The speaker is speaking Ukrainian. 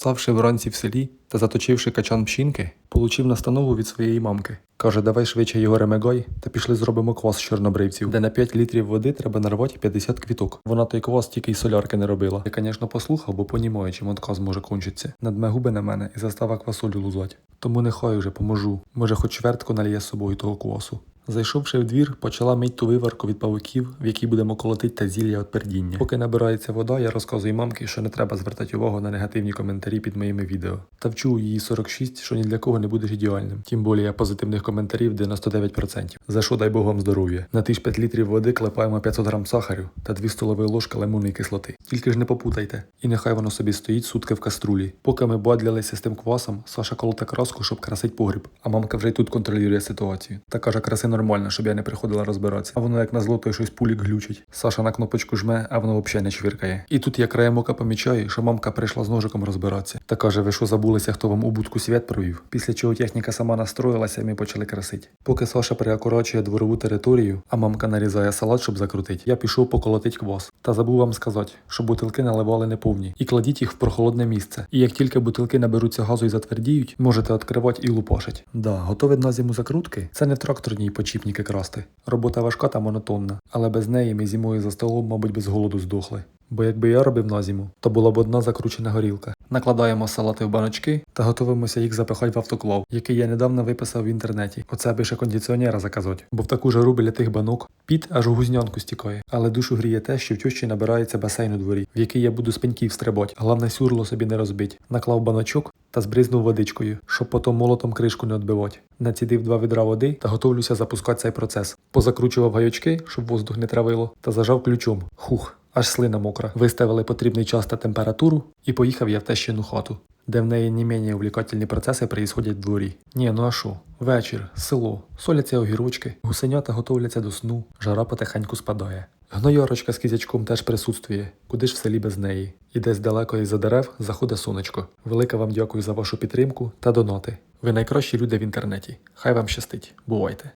Вставши вранці в селі та заточивши качан пшінки, получив настанову від своєї мамки. Каже, давай швидше його ремегай та пішли зробимо квас чорнобривців, де на 5 літрів води треба нарвати 50 квіток. Вона той квас тільки й солярки не робила. Я, звісно, послухав, бо понімаю, чим отказ може кончитися. Надме губи на мене і застава квасолю лузать. Тому нехай вже поможу. Може, хоч чвертку наліє з собою того квасу. Зайшовши в двір, почала мить ту виварку від павуків, в якій будемо колотити та зілля від пердіння. Поки набирається вода, я розказую мамки, що не треба звертати увагу на негативні коментарі під моїми відео. Та вчу її 46, що ні для кого не будеш ідеальним. Тим більше позитивних коментарів 99%. За що дай Бог здоров'я. На ті ж 5 літрів води клепаємо 500 грам сахарю та 2 столові ложки лимонної кислоти. Тільки ж не попутайте. І нехай воно собі стоїть сутки в каструлі. Поки ми бадлялися з тим квасом, Саша колоте краску, щоб красить погріб. А мамка вже й тут контролює ситуацію. Та каже, краси нормально, щоб я не приходила розбиратися. А воно як на зло, то щось пулік глючить. Саша на кнопочку жме, а воно взагалі не чвіркає. І тут я краєм ока помічаю, що мамка прийшла з ножиком розбиратися. Та каже, ви що забулися, хто вам у будку світ провів? Після чого техніка сама настроїлася, і ми почали красити. Поки Саша переакорочує дворову територію, а мамка нарізає салат, щоб закрутити, я пішов поколотить квас. Та забув вам сказати, що бутилки наливали неповні. І кладіть їх в прохолодне місце. І як тільки бутилки наберуться газу і затвердіють, можете відкривати і лупашить. Да, готові на зиму закрутки? Це не тракторні почіпніки красти. Робота важка та монотонна, але без неї ми зимою за столом, мабуть, без голоду здохли. Бо якби я робив на зиму, то була б одна закручена горілка. Накладаємо салати в баночки та готуємося їх запихати в автоклав, який я недавно виписав в інтернеті. Оце би ще кондиціонера заказати. Бо в таку жару біля тих банок піт аж у гузнянку стікає. Але душу гріє те, що в тещі набирається басейн у дворі, в який я буду з пеньків стрибати. Головне сюрло собі не розбить. Наклав баночок та збризнув водичкою, щоб потім молотом кришку не відбивати. Націдив два відра води та готовлюся запускати цей процес. Позакручував гайочки, щоб воздух не травило, та зажав ключом. Хух. Аж слина мокра. Виставили потрібний час та температуру, і поїхав я в тещину хату, де в неї не менее увлікательні процеси проїсходять в дворі. Ні, ну а що? Вечір, село, соляться огірочки, гусенята готовляться до сну, жара потихеньку спадає. Гноярочка з кізячком теж присутствує, куди ж в селі без неї. І десь далеко із-за дерев заходить сонечко. Велике вам дякую за вашу підтримку та доноти. Ви найкращі люди в інтернеті. Хай вам щастить. Бувайте!